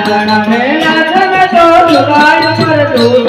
જણ મેળા તમે તો દુકાળ પર ડૂબ